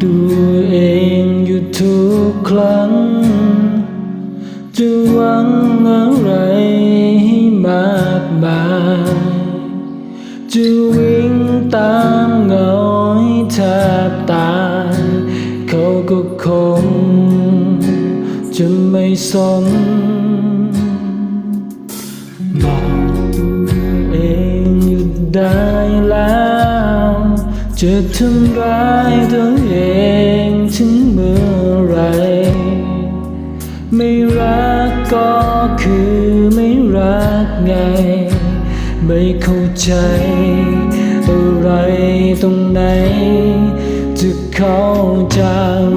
บอกตัวเองอยู่ทุกครั้ง จะหวังอะไรให้มากมายจะวิ่งตามเงาให้แทบตายเขาก็คง จะไม่สนบอกตัวเองหยุดได้ จะทำร้ายตัวเองถึงเมื่อไร ไม่รักก็คือไม่รักไง ไม่เข้าใจ อะไรตรงไหน จะเขาจะ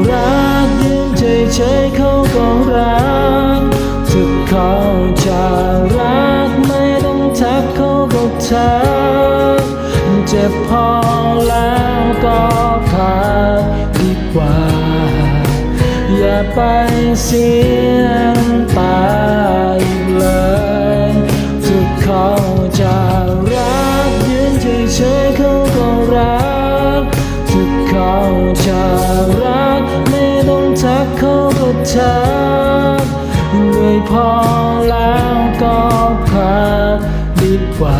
รักยืนเฉยๆเขาก็ พอแล้วก็พักดีกว่า อย่าไปเสียนตาอีกเลยจะเขาจะรักยืนเฉยๆเขาก็รักจะเขาจะรักไม่ต้องทักเขาก็ทักเหนื่อยพอแล้วก็พักดีกว่า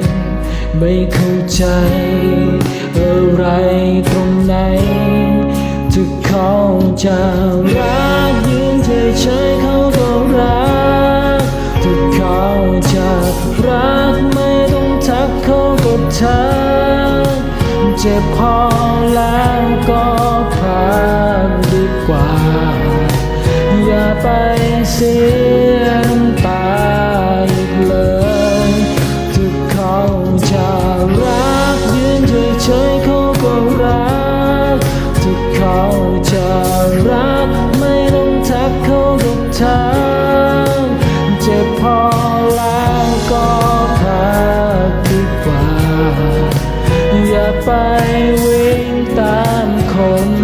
ไม่เข้าใจ อะไรตรงไหนจะเขาจะรักยืนเฉยๆเขาก็รักจะเขาจะรักไม่ต้องทักเขาก็ทักเจ็บพอแล้วก็พักดีกว่า อย่าไปเสีย ไปวิ่งตามคน